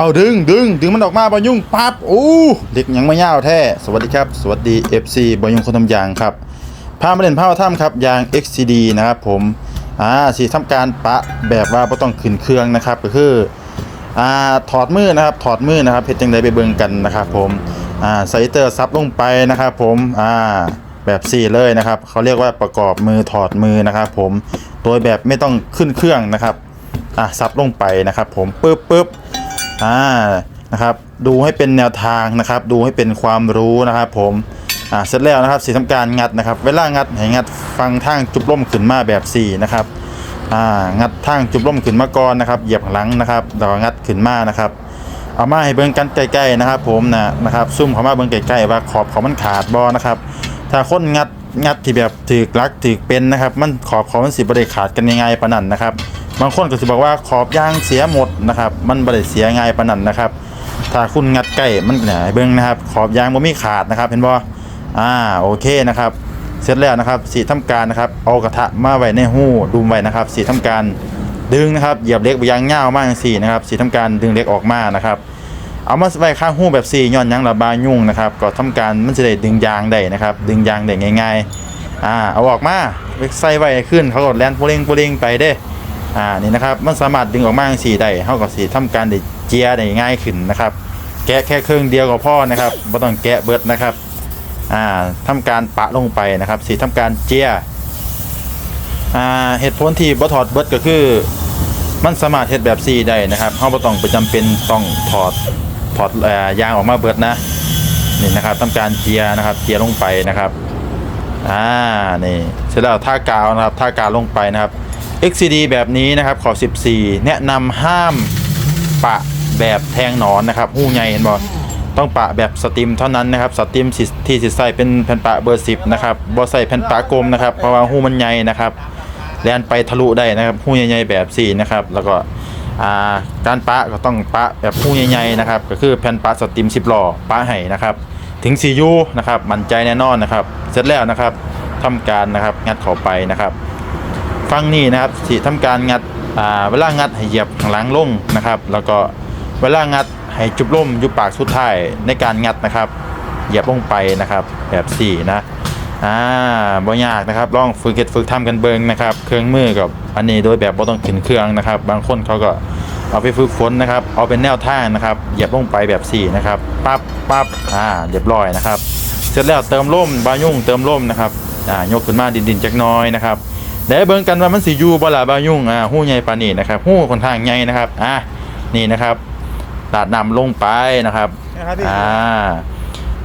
เอาดึงดึงดึงมันออกมาบอยุ่งปั๊บโอ้เด็กยังไม่ยาวแท้สวัสดีครับ สวัสดี FC บอยุ่งคนทำยางครับพามาเล่นผ้าถ้ำครับยาง XCD นะครับผมอ่าสีทำการปะแบบว่าไม่ต้องขึ้นเครื่องนะครับ ก็คืออ่าถอดมือนะครับถอดมือนะครับเพชรจังไดไปเบิ่งกันนะครับผมอ่าใส่เตอร์ซับลงไปนะครับผมอ่าแบบสี่เลยนะครับเขาเรียกว่าประกอบมือถอดมือนะครับผมโดยแบบไม่ต้องขึ้นเครื่องนะครับอ่าซับลงไปนะครับผมปึ๊บปึ๊บ อ่านะครับดูให้เป็นแนวทางนะครับ ดูให้เป็นความรู้นะครับ ผมอ่าเสร็จแล้วนะครับสีทำการงัดนะครับ เวลางัดให้งัดฟังทางจุบล่มขึ้นมาแบบ4นะครับอ่างัดทางจุบล่มขึ้นมาก่อนนะครับ เหยียบหลังนะครับแล้วก็งัดขึ้นมานะครับเอามาให้เบิ่งกันใกล้ๆนะครับ ผมนะนะครับซุ่มเข้ามาเบิ่งใกล้ๆว่าขอบเขามันขาดบอนะครับ ถ้าคนงัดงัดที่แบบถือกลักถือเป็นนะครับ มันขอบเขามันสิบริขาดกันยังไงปานนันนะครับ บางคนก็จะบอกว่าขอบยางเสียหมดนะครับ มันบริเสียง่ายปานนันนะครับ ถ้าคุณงัดใกล้มันเนี่ยเบิ่งนะครับ ขอบยางบ่มีขาดนะครับ เห็นบ่อ่าโอเคนะครับ เสร็จแล้วนะครับสีทำการนะครับเอากระทะมาไว้ในหู้ดุมไว้นะครับ สีทำการดึงนะครับเหยียบเล็กไปยางเง่ามากสีนะครับสีทำการดึงเล็กออกมานะครับ เอามาไว้ข้างหู้แบบสี่ย้อนยังระบายยุ่งนะครับ ก็ทำการมันจะได้ดึงยางได้นะครับ ดึงยางได้ง่าย ๆอ่าเอาออกมาใส่ไว้ขึ้นเขาก็แลนโพลิงโพลิงไปเด้ อ่านี่นะครับมันสามารถดึงออกมาสี่ได้เขาก็สีทำการได้เจียได้ง่ายขึ้นนะครับ แกะแค่ครึ่งเดียวก็พอนะครับไม่ต้องแกะเบิดนะครับอ่าทำการปะลงไปนะครับสีทำการเจียอ่าเหตุผลที่บ่ถอดเบิดก็คือ มันสามารถเฮ็ดแบบซีได้นะครับเฮาบ่ต้องไปจำเป็นต้องถอดถอดอ่อยางออกมาเบิดนะนี่นะครับทำการเจียนะครับเจียลงไปนะครับอ่านี่เสร็จแล้วท่ากาวนะครับท่ากาวลงไปนะครับ XCD แบบนี้นะครับขอ14 แนะนำห้ามปะแบบแทงหนอนนะครับหูใหญ่เห็นบ่ต้องปะแบบสติมเท่านั้นนะครับสติมที่สิใส่เป็นแผ่นปะเบอร์10นะครับบ่ใส่แผ่นปะกลมนะครับเพราะว่าหูมันใหญ่นะครับแลนไปทะลุได้นะครับหูใหญ่ๆแบบสี่นะครับแล้วก็การปะก็ต้องปะแบบหูใหญ่ๆนะครับก็คือแผ่นปะสติม10ล้อปะให้นะครับถึง CU นะครับมั่นใจแน่นอนนะครับ เสร็จแล้วนะครับทำการนะครับงัดเข้าไปนะครับ ฟังนี่นะครับสิทำการงัดอ่าเวลางัดให้เหยียบข้างหลังลงนะครับ แล้วก็เวลางัดให้จุบล่มอยู่ปากสุดท้ายในการงัดนะครับ เหยียบลงไปนะครับ แบบ4นะอ่าบ่ยากนะครับลองฝึกเก็ดฝึกทำกันเบิงนะครับ เครื่องมือกับอันนี้โดยแบบบ่ต้องขึ้นเครื่องนะครับ บางคนเขาก็เอาไปฝึกฝนนะครับ เอาเป็นแนวทางนะครับ เหยียบลงไปแบบ4นะครับ ปั๊บปั๊บอ่าเรียบร้อยนะครับ เสร็จแล้วเติมร่มบายุ่งเติมร่มนะครับ อ่ายกขึ้นมาดินๆจักน้อยนะครับ เดี๋ยวเบิ่งกันว่ามันสิอยู่บ่ล่ะบายุ่งอ่าหู้ใหญ่ปานนี้นะครับหู้ค่อนข้างใหญ่นะครับอ่านี่นะครับดาดนำลงไปนะครับนะครับพี่ อ่า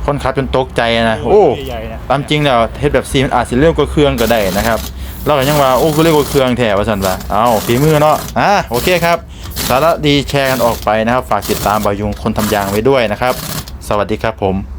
คนขับจนตกใจนะโอ้ ใหญ่ๆนะตามจริงแล้วเฮ็ดแบบซีมันอาจสิเร็วกว่าเครื่องก็ได้นะครับเราก็ยังว่าโอ้คือเร็วกว่าเครื่องแท้ว่าซั่นว่าเอาฝีมือเนาะอ่าโอเคครับสาระดีแชร์กันออกไปนะครับ ฝากติดตามบายุงคนทำยางไว้ด้วยนะครับ สวัสดีครับผม